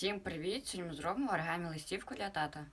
Всім привіт! Сьогодні ми зробимо оригамі листівку для тата.